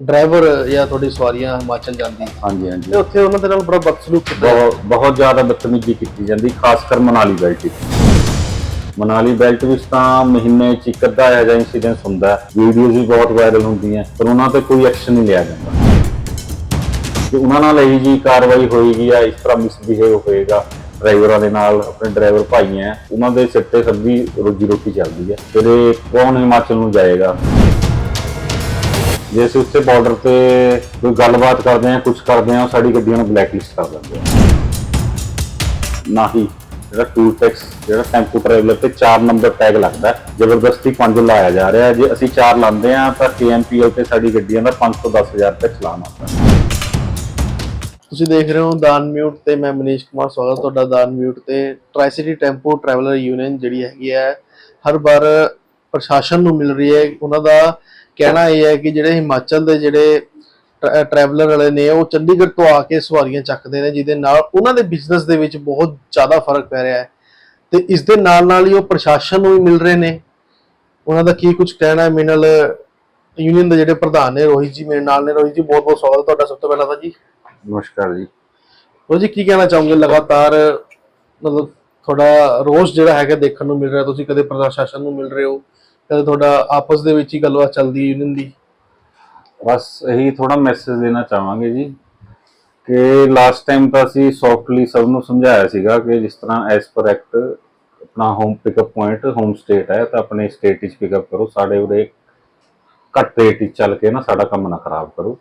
Driver ਜਾਂ ਤੁਹਾਡੀ ਸਵਾਰੀਆਂ ਹਿਮਾਚਲ ਜਾਂਦੀ ਹਾਂਜੀ ਹਾਂਜੀ। ਤੇ ਉੱਥੇ ਉਹਨਾਂ ਦੇ ਨਾਲ ਬੜਾ ਬਦਸਲੂਕ ਕੀਤਾ ਬਹੁਤ ਬਹੁਤ ਜ਼ਿਆਦਾ ਬਦਤਮੀਜ਼ੀ ਕੀਤੀ ਜਾਂਦੀ ਖਾਸ ਕਰ ਮਨਾਲੀ ਬੈਲਟ ਵਿੱਚ ਮਨਾਲੀ ਬੈਲਟ ਵਿੱਚ ਤਾਂ ਮਹੀਨੇ ਚ ਇੱਕ ਅੱਧਾ ਇਹੋ ਜਿਹਾ ਇਨਸੀਡੈਂਟ ਹੁੰਦਾ ਹੈ। ਵੀਡੀਓਜ਼ ਵੀ ਬਹੁਤ ਵਾਇਰਲ ਹੁੰਦੀਆਂ ਪਰ ਉਹਨਾਂ ਤੇ ਕੋਈ ਐਕਸ਼ਨ ਨਹੀਂ ਲਿਆ ਜਾਂਦਾ। ਕਿ ਉਹਨਾਂ ਨਾਲ ਇਹੀ ਜੀ ਕਾਰਵਾਈ ਹੋਏਗੀ ਜਾਂ ਇਸ ਤਰ੍ਹਾਂ ਮਿਸਬਿਹੇਵ ਹੋਏਗਾ ਡਰਾਈਵਰਾਂ ਦੇ ਨਾਲ ਆਪਣੇ ਡਰਾਈਵਰ ਭਾਈ ਹੈ ਉਹਨਾਂ ਦੇ ਸਿਰ ਤੇ ਸਭ ਦੀ ਰੋਜੀ ਰੋਟੀ ਚੱਲਦੀ ਹੈ। ਫਿਰ ਕੌਣ ਹਿਮਾਚਲ ਨੂੰ ਜਾਏਗਾ? ਜੇ ਅਸੀਂ ਉੱਥੇ ਬਾਰਡਰ ਤੇ ਕੋਈ ਗੱਲਬਾਤ ਕਰਦੇ ਹਾਂ ਕੁਝ ਕਰਦੇ ਹਾਂ, ਉਹ ਸਾਡੀ ਗੱਡੀਆਂ ਨੂੰ ਬਲੈਕ ਕਰ ਦਿੰਦੇ ਆ। ਨਾ ਹੀ ਜਿਹੜਾ ਟੂਲ ਟੈਕਸ ਜਿਹੜਾ ਟੈਂਪੂ ਟਰੈਵਲਰ ਤੇ 4 ਨੰਬਰ ਟੈਗ ਲੱਗਦਾ ਜ਼ਬਰਦਸਤੀ 5 ਲਾਇਆ ਜਾ ਰਿਹਾ ਹੈ। ਜੇ ਅਸੀਂ 4 ਲਾਉਂਦੇ ਆ ਤਾਂ KMPL ਤੇ ਸਾਡੀ ਗੱਡੀਆਂ ਦਾ 5 ਤੋਂ 10000 ਰੁਪਏ ਚਲਾਨ ਆਉਂਦਾ ਤੁਸੀਂ ਦੇਖ ਰਹੇ ਹੋ ਦਾਨ ਮਿਊਟ ਤੇ ਮੈਂ ਮਨੀਸ਼ ਕੁਮਾਰ, ਸਵਾਗਤ ਤੁਹਾਡਾ ਦਾਨ ਮਿਊਟ ਤੇ। ਟ੍ਰਾਈਸਿਟੀ ਟੈਂਪੂ ਟਰੈਵਲਰ ਯੂਨੀਅਨ ਜਿਹੜੀ ਹੈਗੀ ਹੈ, ਹਰ ਵਾਰ ਪ੍ਰਸ਼ਾਸਨ ਨੂੰ ਮਿਲ ਰਹੀ ਹੈ। ਉਹਨਾਂ ਦਾ ਕਹਿਣਾ ਇਹ ਹੈ ਕਿ ਜਿਹੜੇ ਹਿਮਾਚਲ ਦੇ ਜਿਹੜੇ ਟਰੈਵਲਰ ਵਾਲੇ ਨੇ ਉਹ ਚੰਡੀਗੜ੍ਹ ਤੋਂ ਆ ਕੇ ਸਵਾਰੀਆਂ ਚੱਕਦੇ ਨੇ ਜਿਹਦੇ ਨਾਲ ਉਹਨਾਂ ਦੇ ਬਿਜ਼ਨਸ ਦੇ ਵਿੱਚ ਬਹੁਤ ਜ਼ਿਆਦਾ ਫ਼ਰਕ ਪੈ ਰਿਹਾ ਹੈ। ਤੇ ਇਸ ਦੇ ਨਾਲ ਨਾਲ ਹੀ ਉਹ ਪ੍ਰਸ਼ਾਸਨ ਨੂੰ ਵੀ ਮਿਲ ਰਹੇ ਨੇ। ਉਹਨਾਂ ਦਾ ਕੀ ਕੁਝ ਕਹਿਣਾ ਹੈ? ਮੇਰੇ ਨਾਲ ਯੂਨੀਅਨ ਦੇ ਜਿਹੜੇ ਪ੍ਰਧਾਨ ਨੇ ਰੋਹਿਤ ਜੀ ਮੇਰੇ ਨਾਲ ਨੇ। ਰੋਹਿਤ ਜੀ ਬਹੁਤ ਬਹੁਤ ਸਵਾਗਤ ਤੁਹਾਡਾ ਸਭ ਤੋਂ ਪਹਿਲਾਂ ਤਾਂ ਜੀ। ਨਮਸਕਾਰ ਜੀ। ਉਹ ਜੀ ਕੀ ਕਹਿਣਾ ਚਾਹੋਗੇ? ਲਗਾਤਾਰ ਮਤਲਬ ਤੁਹਾਡਾ ਰੋਸ ਜਿਹੜਾ ਹੈਗਾ ਦੇਖਣ ਨੂੰ ਮਿਲ ਰਿਹਾ ਤੁਸੀਂ ਕਦੇ ਪ੍ਰਸ਼ਾਸਨ ਨੂੰ ਮਿਲ ਰਹੇ ਹੋ? ਕਦੇ ਤੁਹਾਡਾ ਆਪਸ ਦੇ ਵਿੱਚ ਹੀ ਗੱਲਬਾਤ ਚੱਲਦੀ ਹੈ ਯੂਨੀਅਨ ਦੀ? ਬਸ ਇਹੀ ਥੋੜਾ ਮੈਸੇਜ ਦੇਣਾ ਚਾਹਾਂਗੇ ਜੀ ਕਿ ਲਾਸਟ ਟਾਈਮ ਤਾਂ ਅਸੀਂ ਸੌਫਟਲੀ ਸਭ ਨੂੰ ਸਮਝਾਇਆ ਸੀਗਾ ਕਿ ਜਿਸ ਤਰ੍ਹਾਂ ਐਸ ਪਰ ਐਕਟ ਆਪਣਾ home pickup point home state ਹੈ, ਤਾਂ ਆਪਣੇ ਸਟੇਟ ਵਿੱਚ ਪਿਕਅਪ ਕਰੋ, ਸਾਡੇ ਉਰੇ ਘੱਟ ਰੇਟ ਵਿੱਚ ਚੱਲ ਕੇ ਨਾ ਸਾਡਾ ਕੰਮ ਨਾ ਖਰਾਬ ਕਰੋ।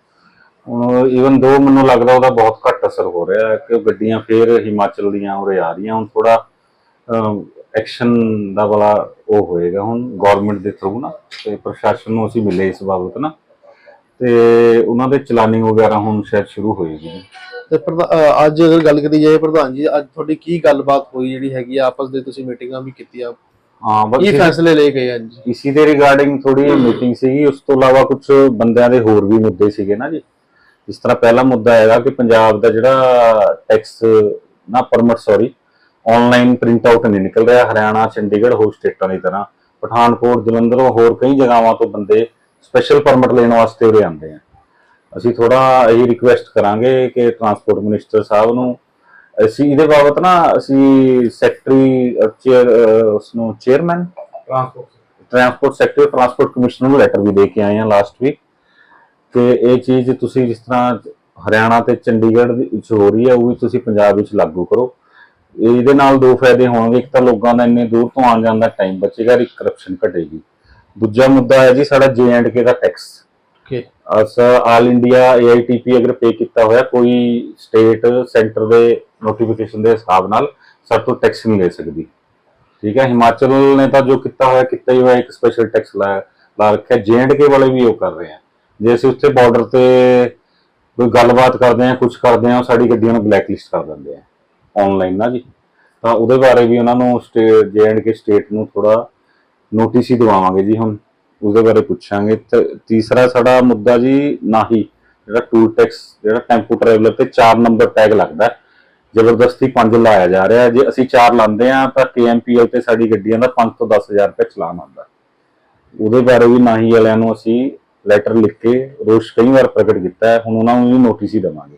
ਹੁਣ ਈਵਨ ਦੋ ਮੈਨੂੰ ਲੱਗਦਾ ਉਹਦਾ ਬਹੁਤ ਘੱਟ ਅਸਰ ਹੋ ਰਿਹਾ ਹੈ ਕਿ ਗੱਡੀਆਂ ਫੇਰ ਹਿਮਾਚਲ ਦੀਆਂ ਉਰੇ ਆ ਰਹੀਆਂ, ਹੁਣ ਥੋੜਾ ਐਕਸ਼ਨ ਦਾ ਬੜਾ ਉਹ ਹੋਏਗਾ ਹੁਣ ਗਵਰਨਮੈਂਟ ਦੇ ਥਰੂ ਨਾ ਤੇ ਪ੍ਰਸ਼ਾਸਨ ਨੂੰ ਅਸੀਂ ਮਿਲੇ ਇਸ ਬਾਬਤ ਨਾ। ਤੇ ਉਹਨਾਂ ਦੇ ਚਲਾਨਿੰਗ ਵਗੈਰਾ ਹੁਣ ਸ਼ਾਇਦ ਸ਼ੁਰੂ ਹੋਏਗੀ। ਤੇ ਪ੍ਰਧਾ- ਅੱਜ ਅਗਰ ਗੱਲ ਕਰੀ ਜਾਏ ਪ੍ਰਧਾਨ ਜੀ ਅੱਜ ਤੁਹਾਡੀ ਕੀ ਗੱਲਬਾਤ ਹੋਈ ਜਿਹੜੀ ਹੈਗੀ ਆ? ਆਪਸ ਦੇ ਤੁਸੀਂ ਮੀਟਿੰਗਾਂ ਵੀ ਕੀਤੀਆਂ। ਹਾਂ ਬਸ ਕੀ ਇਸ- ਫੈਸਲੇ ਲਏ ਗਏ ਅੱਜ ਇਸੀ ਦੇ ਰਿਗਾਰਡਿੰਗ ਥੋੜੀ ਮੀਟਿੰਗ ਸੀਗੀ ਉਸ ਤੋਂ ਇਲਾਵਾ ਕੁਝ ਬੰਦਿਆਂ ਦੇ ਹੋਰ ਵੀ ਮੁੱਦੇ ਸੀਗੇ ਨਾ ਜੀ। ਜਿਸ ਤਰ੍ਹਾਂ ਪਹਿਲਾ ਮੁੱਦਾ ਹੈਗਾ ਕਿ ਪੰਜਾਬ ਦਾ ਜਿਹੜਾ ਟੈਕਸ ਨਾ permit sorry online print out ਨਹੀਂ ਨਿਕਲ ਰਿਹਾ ਹਰਿਆਣਾ ਚੰਡੀਗੜ੍ਹ ਹੋਰ ਸਟੇਟਾਂ ਦੀ ਤਰ੍ਹਾਂ। ਪਠਾਨਕੋਟ ਜਲੰਧਰੋਂ ਹੋਰ ਕਈ ਜਗ੍ਹਾਵਾਂ ਤੋਂ ਬੰਦੇ ਸਪੈਸ਼ਲ ਪਰਮਿਟ ਲੈਣ ਵਾਸਤੇ ਉਰੇ ਆਉਂਦੇ ਆ। ਅਸੀਂ ਥੋੜਾ ਇਹ ਰਿਕੁਐਸਟ ਕਰਾਂਗੇ ਕਿ ਟਰਾਂਸਪੋਰਟ ਮਿਨਿਸਟਰ ਸਾਹਿਬ ਨੂੰ ਅਸੀਂ ਇਹਦੇ ਬਾਬਤ ਨਾ ਅਸੀਂ ਸੈਕਟਰੀ ਚੇਅਰ ਉਸ ਨੂੰ chairman transport sector transport commissioner ਨੂੰ ਲੈਟਰ ਵੀ ਦੇ ਕੇ ਆਏ ਹਾਂ ਲਾਸਟ ਵੀਕ ਕਿ ਇਹ ਚੀਜ਼ ਤੁਸੀਂ ਜਿਸ ਤਰ੍ਹਾਂ ਹਰਿਆਣਾ ਤੇ ਚੰਡੀਗੜ੍ਹ ਵਿੱਚ ਹੋ ਰਹੀ ਹੈ ਉਹ ਵੀ ਤੁਸੀਂ ਪੰਜਾਬ ਵਿੱਚ ਲਾਗੂ ਕਰੋ। ਇਹਦੇ ਨਾਲ ਦੋ ਫਾਇਦੇ ਹੋਣਗੇ। ਇੱਕ ਤਾਂ ਲੋਕਾਂ ਦਾ ਇੰਨੇ ਦੂਰ ਤੋਂ ਆਉਣ ਜਾਣ ਦਾ ਟਾਈਮ ਬਚੇਗਾ ਇੱਕ ਕਰਪਸ਼ਨ ਘਟੇਗੀ। ਦੂਜਾ ਮੁੱਦਾ ਹੈ ਜੀ ਸਾਡਾ J&K ਦਾ tax okay as all India AITP ਅਗਰ ਪੇ ਕੀਤਾ ਹੋਇਆ ਕੋਈ ਸਟੇਟ ਸੈਂਟਰ ਦੇ ਨੋਟੀਫਿਕੇਸ਼ਨ ਦੇ ਹਿਸਾਬ ਨਾਲ ਸਾਡੇ ਤੋਂ ਟੈਕਸ ਨਹੀਂ ਲੈ ਸਕਦੀ। ਠੀਕ ਹੈ ਹਿਮਾਚਲ ਨੇ ਤਾਂ ਜੋ ਕੀਤਾ ਹੋਇਆ ਕੀਤਾ ਹੀ ਹੋਇਆ ਇੱਕ ਸਪੈਸ਼ਲ ਟੈਕਸ ਲਾ ਲਾ ਰੱਖਿਆ। J&K ਵਾਲੇ ਵੀ ਉਹ ਕਰ ਰਹੇ ਆ। ਜੇ ਅਸੀਂ ਉੱਥੇ ਬਾਰਡਰ ਤੇ ਕੋਈ ਗੱਲਬਾਤ ਕਰਦੇ ਆ ਕੁਝ ਕਰਦੇ ਆ ਉਹ ਸਾਡੀ ਗੱਡੀਆਂ ਨੂੰ ਬਲੈਕ ਲਿਸਟ ਕਰ ਦਿੰਦੇ ਆ। ਆਨਲਾਈਨ ਨਾ ਜੀ। ਤਾਂ ਉਹਦੇ ਬਾਰੇ ਵੀ ਉਹਨਾਂ ਨੂੰ ਸਟੇਟ J&K ਸਟੇਟ ਨੂੰ ਥੋੜਾ ਨੋਟਿਸ ਹੀ ਦਿਵਾਵਾਂਗੇ ਜੀ ਹੁਣ। ਉਹਦੇ ਬਾਰੇ ਪੁੱਛਾਂਗੇ। ਤੇ ਤੀਸਰਾ ਸਾਡਾ ਮੁੱਦਾ ਜੀ ਨਾਹੀ, ਜਿਹੜਾ ਟੂਲ ਟੈਕਸ ਜਿਹੜਾ ਟੈਂਪੂ ਟਰੈਵਲਰ ਤੇ 4 ਨੰਬਰ ਟੈਗ ਲੱਗਦਾ। ਜ਼ਬਰਦਸਤੀ 5 ਲਾਇਆ ਜਾ ਰਿਹਾ। ਜੇ ਅਸੀਂ 4 ਲਾਉਂਦੇ ਆ ਤਾਂ KMPL ਤੇ ਸਾਡੀ ਗੱਡੀਆਂ ਦਾ 5 ਤੋਂ 10000 ਰੁਪਏ ਚਲਾਨ ਆਉਂਦਾ। ਹੈ। ਉਹਦੇ ਬਾਰੇ ਵੀ ਨਾਹੀ ਵਾਲਿਆਂ ਨੂੰ ਅਸੀਂ ਲੈਟਰ ਲਿਖ ਕੇ ਰੋਸ਼ ਕਈ ਵਾਰ ਪ੍ਰਗਟ ਕੀਤਾ ਹੈ। ਹੁਣ ਉਹਨਾਂ ਨੂੰ ਵੀ ਨੋਟਿਸ ਹੀ ਦੇਵਾਂਗੇ।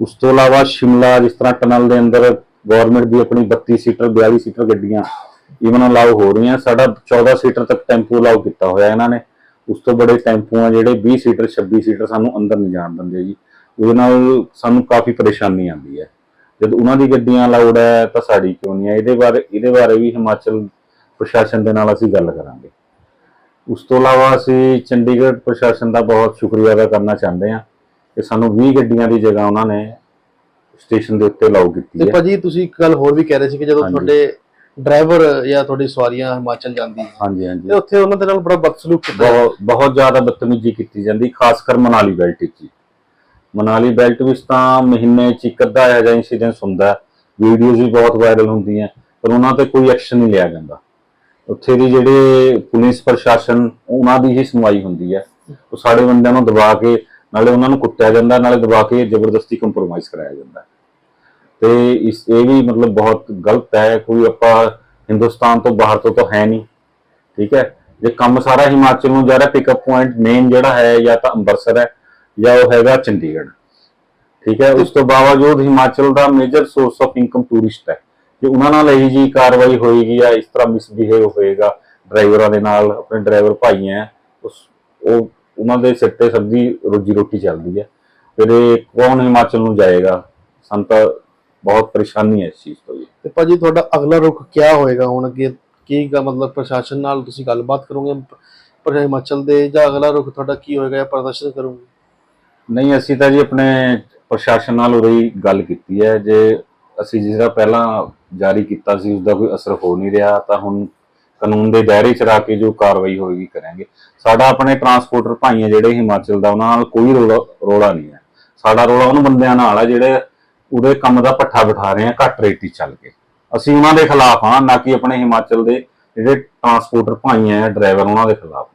ਉਸ ਤੋਂ ਇਲਾਵਾ ਸ਼ਿਮਲਾ ਜਿਸ ਤਰ੍ਹਾਂ ਟਨਲ ਦੇ ਅੰਦਰ ਗਵਰਨਮੈਂਟ ਦੀ ਆਪਣੀ 32 ਸੀਟਰ 42 ਸੀਟਰ ਗੱਡੀਆਂ ਈਵਨ ਅਲਾਉ ਹੋ ਰਹੀਆਂ, ਸਾਡਾ 14 ਸੀਟਰ ਤੱਕ ਟੈਂਪੂ ਅਲਾਉ ਕੀਤਾ ਹੋਇਆ ਇਹਨਾਂ ਨੇ। ਉਸ ਤੋਂ ਬੜੇ ਟੈਂਪੂ ਆ ਜਿਹੜੇ 20 ਸੀਟਰ 26 ਸੀਟਰ ਸਾਨੂੰ ਅੰਦਰ ਨਹੀਂ ਜਾਣ ਦਿੰਦੇ ਜੀ। ਉਹਦੇ ਨਾਲ ਸਾਨੂੰ ਕਾਫੀ ਪਰੇਸ਼ਾਨੀ ਆਉਂਦੀ ਹੈ। ਜਦ ਉਹਨਾਂ ਦੀ ਗੱਡੀਆਂ ਅਲਾਉਡ ਹੈ ਤਾਂ ਸਾਡੀ ਕਿਉਂ ਨਹੀਂ ਹੈ? ਇਹਦੇ ਬਾਰੇ ਇਹਦੇ ਬਾਰੇ ਵੀ ਹਿਮਾਚਲ ਪ੍ਰਸ਼ਾਸਨ ਦੇ ਨਾਲ ਅਸੀਂ ਗੱਲ ਕਰਾਂਗੇ। ਉਸ ਤੋਂ ਇਲਾਵਾ ਅਸੀਂ ਚੰਡੀਗੜ੍ਹ ਪ੍ਰਸ਼ਾਸਨ ਦਾ ਬਹੁਤ ਸ਼ੁਕਰੀਆ ਅਦਾ ਕਰਨਾ ਚਾਹੁੰਦੇ ਹਾਂ। ਕਿ ਸਾਨੂੰ 20 ਗੱਡੀਆਂ ਦੀ ਜਗ੍ਹਾ ਉਹਨਾਂ ਨੇ ਸਟੇਸ਼ਨ ਦੇ ਉੱਤੇ ਅਲਾਉ ਕੀਤੀ ਤੇ ਹੈ। ਭਾਜੀ ਤੁਸੀਂ ਇੱਕ ਗੱਲ ਹੋਰ ਵੀ ਕਹਿ ਰਹੇ ਸੀ ਕਿ ਜਦੋਂ ਹਾਂਜੀ। ਤੁਹਾਡੇ ਡਰਾਈਵਰ ਜਾਂ ਤੁਹਾਡੀ ਸਵਾਰੀਆਂ ਹਿਮਾਚਲ ਜਾਂਦੀ ਹੈ ਹਾਂਜੀ ਹਾਂਜੀ। ਤੇ ਉੱਥੇ ਉਹਨਾਂ ਦੇ ਨਾਲ ਬੜਾ ਬਦਸਲੂਕ ਕੀਤਾ ਬਹੁਤ ਬਹੁਤ ਜ਼ਿਆਦਾ ਬਦਤਮੀਜ਼ੀ ਕੀਤੀ ਜਾਂਦੀ ਖਾਸ ਕਰ ਮਨਾਲੀ ਬੈਲਟ ਵਿੱਚ ਹੀ। ਮਨਾਲੀ ਬੈਲਟ ਵਿੱਚ ਤਾਂ ਮਹੀਨੇ ਚ ਇੱਕ ਅੱਧਾ ਇਹੋ ਜਿਹਾ ਇਨਸੀਡੈਂਟ ਹੁੰਦਾ ਹੈ। ਵੀਡੀਓਜ਼ ਵੀ ਬਹੁਤ ਵਾਇਰਲ ਹੁੰਦੀਆਂ ਪਰ ਉਹਨਾਂ ਤੇ ਕੋਈ ਐਕਸ਼ਨ ਨਹੀਂ ਲਿਆ ਜਾਂਦਾ। ਉੱਥੇ ਦੀ ਜਿਹੜੇ ਪੁਲਿਸ ਪ੍ਰਸ਼ਾਸਨ ਉਹਨਾਂ ਦੀ ਹੀ ਸੁਣਵਾਈ ਹੁੰਦੀ ਹੈ। ਉਹ ਸਾਡੇ ਬੰਦਿਆਂ ਨੂੰ ਦਬਾ ਕੇ ਨਾਲੇ ਉਹਨਾਂ ਨੂੰ ਕੁੱਟਿਆ ਜਾਂਦਾ, ਨਾਲੇ ਦਬਾ ਕੇ ਜ਼ਬਰਦਸਤੀ ਕੰਪਰੋਮਾਈਜ਼ ਕਰਾਇਆ ਜਾਂਦਾ। ਤੇ ਇਸ, ਇਹ ਵੀ ਮਤਲਬ ਬਹੁਤ ਗਲਤ ਹੈ, ਕੋਈ ਆਪਾਂ ਹਿੰਦੁਸਤਾਨ ਤੋਂ ਬਾਹਰ ਤੋਂ ਤਾਂ ਹੈ ਨਹੀਂ, ਠੀਕ ਹੈ? ਜੇ ਕੰਮ ਸਾਰਾ ਹਿਮਾਚਲ ਨੂੰ ਜਾ ਰਿਹਾ ਪਿਕਅਪ ਪੁਆਇੰਟ ਮੇਨ ਜਿਹੜਾ ਹੈ, ਜਾਂ ਤਾਂ ਅੰਮ੍ਰਿਤਸਰ ਹੈ, ਜਾਂ ਉਹ ਹੈਗਾ ਚੰਡੀਗੜ੍ਹ, ਠੀਕ ਹੈ? ਉਸ ਤੋਂ ਬਾਵਜੂਦ ਹਿਮਾਚਲ ਦਾ major source of income tourist ਹੈ। ਜੇ ਉਹਨਾਂ ਨਾਲ ਇਹੀ ਜੀ ਕਾਰਵਾਈ ਹੋਏਗੀ, ਜਾਂ ਇਸ ਤਰ੍ਹਾਂ ਮਿਸਬਿਹੇਵ ਹੋਏਗਾ, ਡਰਾਈਵਰਾਂ ਦੇ ਨਾਲ, ਆਪਣੇ ਡਰਾਈਵਰ ਭਾਈ ਹੈ ਉਸ, ਉਹ ਉਹਨਾਂ ਦੇ ਸਿਰ ਤੇ ਸਭ ਦੀ ਰੋਜੀ ਰੋਟੀ ਚੱਲਦੀ ਹੈ। ਫਿਰ ਇਹ ਕੌਣ ਹਿਮਾਚਲ ਨੂੰ ਜਾਏਗਾ? ਸਾਨੂੰ ਤਾਂ ਬਹੁਤ ਪਰੇਸ਼ਾਨੀ ਹੈ ਇਸ ਚੀਜ਼ ਤੋਂ ਜੀ। ਤੇ ਭਾਜੀ ਤੁਹਾਡਾ ਅਗਲਾ ਰੁਖ ਕੀ ਹੋਏਗਾ ਹੁਣ ਅੱਗੇ? ਕੀ ਗਾ ਮਤਲਬ ਪ੍ਰਸ਼ਾਸਨ ਨਾਲ ਤੁਸੀਂ ਗੱਲਬਾਤ ਕਰੋਗੇ? ਪਰ ਹਿਮਾਚਲ ਦੇ ਜਾਂ ਅਗਲਾ ਰੁਖ ਤੁਹਾਡਾ ਕੀ ਹੋਏਗਾ ਜਾਂ ਪ੍ਰਦਰਸ਼ਨ ਕਰੋਗੇ? ਨਹੀਂ ਅਸੀਂ ਤਾਂ ਜੀ ਆਪਣੇ ਪ੍ਰਸ਼ਾਸਨ ਨਾਲ ਉਰੇ ਗੱਲ ਕੀਤੀ ਹੈ। ਜੇ ਅਸੀਂ ਜਿਹੜਾ ਪਹਿਲਾਂ ਜਾਰੀ ਕੀਤਾ ਸੀ ਉਸ ਦਾ ਕੋਈ ਅਸਰ ਹੋ ਨਹੀਂ ਰਿਹਾ ਤਾਂ ਹੁਣ ਕਾਨੂੰਨ ਦੇ ਦਾਇਰੇ 'ਚ ਰਾ ਕੇ ਜੋ ਕਾਰਵਾਈ ਹੋਏਗੀ ਕਰਾਂਗੇ। ਸਾਡਾ ਆਪਣੇ ਟਰਾਂਸਪੋਰਟਰ ਭਾਈ ਆ ਜਿਹੜੇ ਹਿਮਾਚਲ ਦਾ ਉਹਨਾਂ ਨਾਲ ਕੋਈ ਰੋਲਾ ਨਹੀਂ ਹੈ। ਸਾਡਾ ਰੋਲਾ ਉਹਨਾਂ ਬੰਦਿਆਂ ਨਾਲ ਹੈ ਜਿਹੜੇ ਉਹਦੇ ਕੰਮ ਦਾ ਪੱਠਾ ਬਿਠਾ ਰਹੇ ਆ ਘੱਟ ਰੇਟ ਚੱਲ ਕੇ। ਅਸੀਂ ਉਹਨਾਂ ਦੇ ਖਿਲਾਫ ਹਾਂ ਨਾ ਕਿ ਆਪਣੇ ਹਿਮਾਚਲ ਦੇ ਜਿਹੜੇ ਟਰਾਂਸਪੋਰਟਰ ਭਾਈ ਆ ਡਰਾਈਵਰ ਉਹਨਾਂ ਦੇ ਖਿਲਾਫ।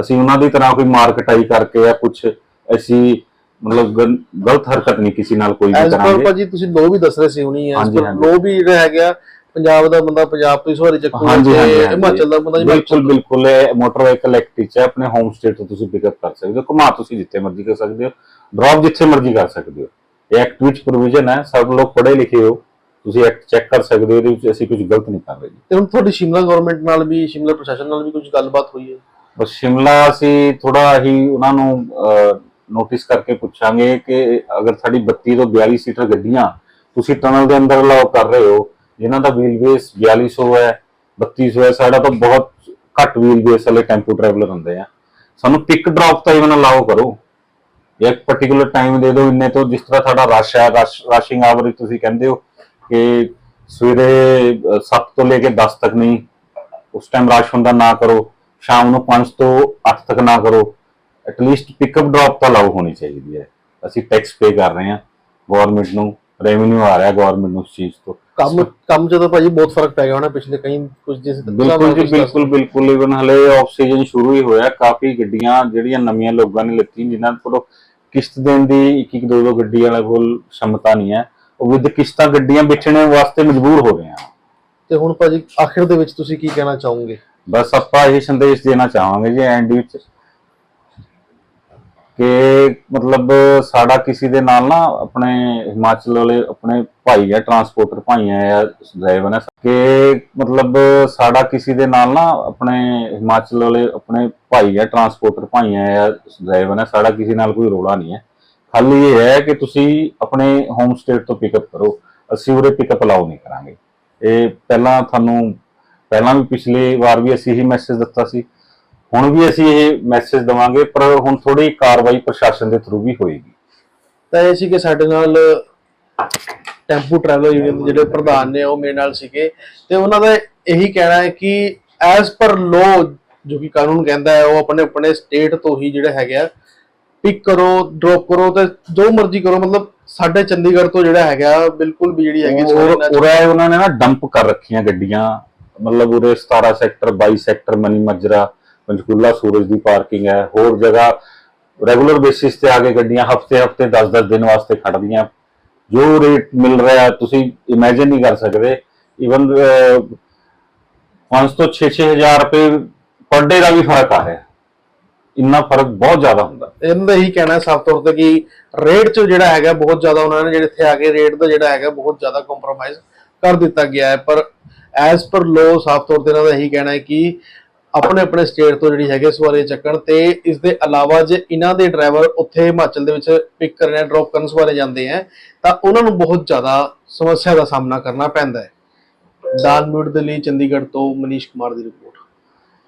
ਅਸੀਂ ਉਹਨਾਂ ਦੀ ਤਰ੍ਹਾਂ ਕੋਈ ਮਾਰਕਟਾਈ ਕਰਕੇ ਜਾਂ ਕੁਝ ਐਸੀ ਮਤਲਬ ਗਲ- ਗਲਤ ਹਰਕਤ ਨਹੀਂ ਕਿਸੇ ਨਾਲ ਕੋਈ ਵੀ ਐਸ ਪਰ ਕਰਾਂਗੇ। ਭਾਜੀ ਤੁਸੀਂ ਲੋ ਵੀ ਦੱਸ ਰਹੇ ਸੀ ਹੁਣੀ ਐਸ ਪਰ। ਲੋ ਵੀ ਜਿਹੜਾ ਹੈਗਾ ਪੰਜਾਬ ਦਾ ਬੰਦਾ ਪੰਜਾਬ ਤੋਂ ਹੀ ਸਵਾਰੀ ਚੱਕੂਗਾ ਹਾਂਜੀ ਤੇ ਹਾਂਜੀ। ਹਿਮਾਚਲ ਦਾ ਬੰਦਾ ਬਿਲਕੁਲ ਬਿਲਕੁਲ। ਇਹ ਮੋਟਰ ਵਾਹੀਕਲ ਐਕਟ ਵਿੱਚ ਹੈ ਆਪਣੇ ਹੋਮ ਸਟੇਟ ਤੋਂ ਤੁਸੀਂ ਪਿਕਅਪ ਕਰ ਸਕਦੇ ਹੋ। ਘੁਮਾ ਤੁਸੀਂ ਜਿੱਥੇ ਮਰਜ਼ੀ ਕਰ ਸਕਦੇ ਹੋ ਡ੍ਰੌਪ ਜਿੱਥੇ ਮਰਜ਼ੀ ਕਰ ਸਕਦੇ ਹੋ। ਇਹ ਐਕਟ ਵਿੱਚ ਪ੍ਰੋਵੀਜ਼ਨ ਹੈ ਸਭ ਲੋਕ ਪੜ੍ਹੇ ਲਿਖੇ ਹੋ ਤੁਸੀਂ ਐਕਟ ਚੈੱਕ ਕਰ ਸਕਦੇ ਹੋ ਇਹਦੇ ਵਿੱਚ ਅਸੀਂ ਕੁਝ ਗਲਤ ਨਹੀਂ ਕਰ ਰਹੇ ਜੀ। ਤੇ ਹੁਣ ਤੁਹਾਡੀ ਸ਼ਿਮਲਾ ਗਵਰਨਮੈਂਟ ਨਾਲ ਵੀ ਸ਼ਿਮਲਾ ਪ੍ਰਸ਼ਾਸਨ ਨਾਲ ਵੀ ਕੁਝ ਗੱਲਬਾਤ ਹੋਈ ਹੈ? ਬਸ ਸ਼ਿਮਲਾ ਅਸੀਂ ਥੋੜਾ ਹੀ ਉਹਨਾਂ ਨੂੰ ਨੋਟਿਸ ਕਰਕੇ ਪੁੱਛਾਂਗੇ ਕਿ ਅਗਰ ਸਾਡੀ 32 ਤੋਂ 42 ਸੀਟਰ ਗੱਡੀਆਂ ਤੁਸੀਂ ਟਨਲ ਦੇ ਅੰਦਰ ਅਲਾਉ ਕਰ ਰਹੇ ਹੋ ਜਿਨ੍ਹਾਂ ਦਾ ਵੀਲ ਬੇਸ 4200 ਹੈ 3200 ਹੈ, ਸਾਡਾ ਤਾਂ ਬਹੁਤ ਘੱਟ ਵੀਲ ਬੇਸ ਵਾਲੇ ਟੈਂਪੂ ਟਰੈਵਲਰ ਹੁੰਦੇ ਆ। ਸਾਨੂੰ ਪਿਕ ਡ੍ਰੌਪ ਤਾਂ ਇਵਨ ਅਲਾਉ ਕਰੋ। ਇੱਕ ਪਾਰਟਿਕੂਲਰ ਟਾਈਮ ਦੇ ਦਿਓ, ਇੰਨੇ ਤੋਂ ਜਿਸ ਤਰ੍ਹਾਂ ਸਾਡਾ ਰਸ਼ ਹੈ ਰਸ਼ਿੰਗ ਆਵਰ ਤੁਸੀਂ ਕਹਿੰਦੇ ਹੋ ਕਿ ਸਵੇਰੇ 7 ਤੋਂ ਲੈ ਕੇ 10 ਤੱਕ ਨਹੀਂ, ਉਸ ਟਾਈਮ ਰਸ਼ ਹੁੰਦਾ ਨਾ ਕਰੋ। ਸ਼ਾਮ ਨੂੰ 5 ਤੋਂ 8 ਤੱਕ ਨਾ ਕਰੋ। ਐਟਲੀਸਟ ਪਿਕਅਪ ਡ੍ਰੌਪ ਤਾਂ ਲਾਉ ਹੋਣੀ ਚਾਹੀਦੀ ਹੈ। ਅਸੀਂ ਟੈਕਸ ਪੇ ਕਰ ਰਹੇ ਹਾਂ। ਗਵਰਨਮੈਂਟ ਨੂੰ ਰੈਵਨਿਊ ਆ ਰਿਹਾ ਗਵਰਨਮੈਂਟ ਨੂੰ ਉਸ ਚੀਜ਼ ਤੋਂ। ਕੰਮ ਕੰਮ ਤਾਂ ਭਾਜੀ ਬਹੁਤ ਫ਼ਰਕ ਪੈ ਗਿਆ ਹੋਣਾ ਪਿਛਲੇ ਕਈ ਕੁਝ ਜਿਸ ਬਿਲਕੁਲ ਜੀ ਬਿਲਕੁਲ ਬਿਲਕੁਲ। ਇਵਨ ਹਲੇ ਆਫ ਸੀਜ਼ਨ ਸ਼ੁਰੂ ਹੀ ਹੋਇਆ। ਕਾਫੀ ਗੱਡੀਆਂ ਜਿਹੜੀਆਂ ਨਵੀਆਂ ਲੋਕਾਂ ਨੇ ਲਿੱਤੀਆਂ ਜਿਨ੍ਹਾਂ ਕੋਲ ਕਿਸ਼ਤ ਦੇਣ ਦੀ ਇੱਕ ਇੱਕ ਦੋ ਦੋ ਗੱਡੀ ਵਾਲੇ ਕੋਲ ਸਮਤਾ ਨਹੀਂ ਹੈ। ਉਹ ਵਿਦ ਕਿਸ਼ਤਾਂ ਗੱਡੀਆਂ ਵੇਚਣ ਵਾਸਤੇ ਮਜਬੂਰ ਹੋ ਰਹੇ ਆ। ਤੇ ਹੁਣ ਭਾਜੀ ਆਖਿਰ ਦੇ ਵਿੱਚ ਤੁਸੀਂ ਕੀ ਕਹਿਣਾ ਚਾਹੋਗੇ? ਬਸ ਆਪਾਂ ਇਹ ਸੰਦੇਸ਼ ਦੇਣਾ ਚਾਹਾਂਗੇ ਜੀ ਐਂਡ ਵਿੱਚ। ਕਿ ਮਤਲਬ ਸਾਡਾ ਕਿਸੇ ਦੇ ਨਾਲ ਨਾ ਆਪਣੇ ਹਿਮਾਚਲ ਵਾਲੇ ਆਪਣੇ ਭਾਈ ਆ ਟਰਾਂਸਪੋਰਟਰ ਭਾਈ ਆ, ਜਾਂ ਡਰਾਈਵਰ ਨੇ ਕਿ ਮਤਲਬ ਸਾਡਾ ਕਿਸੇ ਦੇ ਨਾਲ ਨਾ ਆਪਣੇ ਹਿਮਾਚਲ ਵਾਲੇ ਆਪਣੇ ਭਾਈ ਆ ਟਰਾਂਸਪੋਰਟਰ ਭਾਈ ਆ, ਜਾਂ ਡਰਾਈਵਰ ਨੇ ਸਾਡਾ ਕਿਸੇ ਨਾਲ ਕੋਈ ਰੋਲਾ ਨਹੀਂ ਹੈ। ਖਾਲੀ ਇਹ ਹੈ ਕਿ ਤੁਸੀਂ ਆਪਣੇ ਹੋਮ ਸਟੇਟ ਤੋਂ ਪਿਕਅਪ ਕਰੋ, ਅਸੀਂ ਉਰੇ ਪਿਕਅਪ ਅਲਾਉ ਨਹੀਂ ਕਰਾਂਗੇ। ਇਹ ਪਹਿਲਾਂ ਤੁਹਾਨੂੰ, ਪਹਿਲਾਂ ਵੀ ਪਿਛਲੇ ਵਾਰ ਵੀ ਅਸੀਂ ਹੀ ਮੈਸੇਜ ਦਿੱਤਾ ਸੀ ਹੁਣ ਵੀ ਅਸੀਂ ਇਹ ਮੈਸੇਜ ਦਵਾਂਗੇ ਪਰ ਹੁਣ ਥੋੜੀ ਕਾਰਵਾਈ ਪ੍ਰਸ਼ਾਸਨ ਦੇ ਥਰੂ ਵੀ ਹੋਏਗੀ। ਤਾਂ ਇਹ ਸੀ ਕਿ ਸਾਡੇ ਨਾਲ ਟੈਂਪੂ ਟਰੈਵਲਰ ਯੂਨੀਅਨ ਦੇ ਜਿਹੜੇ ਪ੍ਰਧਾਨ ਨੇ ਉਹ ਮੇਰੇ ਨਾਲ ਸੀਗੇ। ਤੇ ਉਹਨਾਂ ਦਾ ਇਹੀ ਕਹਿਣਾ ਹੈ ਕਿ ਐਸ ਪਰ ਲੋ ਜੋ ਕਿ ਕਾਨੂੰਨ ਕਹਿੰਦਾ ਹੈ ਉਹ ਆਪਣੇ ਆਪਣੇ ਸਟੇਟ ਤੋਂ ਹੀ ਜਿਹੜਾ ਹੈਗਾ ਪਿਕ ਕਰੋ ਡ੍ਰੌਪ ਕਰੋ ਤੇ ਜੋ ਮਰਜ਼ੀ ਕਰੋ ਮਤਲਬ ਸਾਡੇ ਚੰਡੀਗੜ੍ਹ ਤੋਂ ਜਿਹੜਾ ਹੈਗਾ ਬਿਲਕੁਲ ਵੀ ਜਿਹੜੀ ਹੈਗੀ ਉਰੇ ਉਹਨਾਂ ਨੇ ਨਾ ਡੰਪ ਕਰ ਰੱਖੀਆਂ ਗੱਡੀਆਂ ਮਤਲਬ ਉਰੇ 17 ਸੈਕਟਰ 22 ਸੈਕਟਰ ਮਨੀ ਮਜਰਾ ਪੰਚਕੂਲਾ ਸੂਰਜ ਦੀ ਪਾਰਕਿੰਗ ਹੈ, ਹੋਰ ਜਗ੍ਹਾ ਰੈਗੂਲਰ ਬੇਸਿਸ ਤੇ ਆ ਗੱਡੀਆਂ ਹਫ਼ਤੇ ਹਫ਼ਤੇ 10-10 ਦਿਨ ਵਾਸਤੇ ਖੜਦੀਆਂ ਜੋ ਰੇਟ ਮਿਲ ਰਿਹਾ ਤੁਸੀਂ ਇਮੇਜਿਨ ਨਹੀਂ ਕਰ ਸਕਦੇ। ਇਵਨ 5 ਤੋਂ 6-6000 ਰੁਪਏ ਪਰ ਡੇ ਦਾ ਵੀ ਫ਼ਰਕ ਆ ਰਿਹਾ। ਇੰਨਾ ਫ਼ਰਕ ਬਹੁਤ ਜ਼ਿਆਦਾ ਹੁੰਦਾ। ਇਹਨਾਂ ਦਾ ਇਹੀ ਕਹਿਣਾ ਸਾਫ਼ ਤੌਰ ਤੇ ਕਿ ਰੇਟ 'ਚ ਜਿਹੜਾ ਹੈਗਾ ਬਹੁਤ ਜ਼ਿਆਦਾ ਉਹਨਾਂ ਨੇ ਜਿਹੜੇ ਇੱਥੇ ਆ ਕੇ ਰੇਟ ਦਾ ਜਿਹੜਾ ਹੈਗਾ ਬਹੁਤ ਜ਼ਿਆਦਾ ਕੰਪਰੋਮਾਈਜ਼ ਕਰ ਦਿੱਤਾ ਗਿਆ ਹੈ। ਪਰ ਐਸ ਪਰ ਲੋ ਸਾਫ਼ ਤੌਰ ਤੇ ਇਹਨਾਂ ਦਾ ਇਹੀ ਕਹਿਣਾ ਹੈ ਕਿ ਆਪਣੇ ਆਪਣੇ ਸਟੇਟ ਤੋਂ ਜਿਹੜੀ ਹੈਗੇ ਸਵਾਰੀ ਚੱਕਣ ਤੇ ਇਸ ਦੇ ਇਲਾਵਾ ਜੇ ਇਹਨਾਂ ਦੇ ਡਰਾਈਵਰ ਉੱਥੇ ਹਿਮਾਚਲ ਦੇ ਵਿੱਚ ਪਿਕ ਕਰਨ ਡ੍ਰੌਪ ਕਰਨ ਸਵਾਰੇ ਜਾਂਦੇ ਹੈ ਤਾਂ ਉਹਨਾਂ ਨੂੰ ਬਹੁਤ ਜ਼ਿਆਦਾ ਸਮੱਸਿਆ ਦਾ ਸਾਹਮਣਾ ਕਰਨਾ ਪੈਂਦਾ ਹੈ। ਦਾਨ ਮਿਊਟ ਦੇ ਲਈ ਚੰਡੀਗੜ੍ਹ ਤੋਂ ਮਨੀਸ਼ ਕੁਮਾਰ ਦੀ ਰਿਪੋਰਟ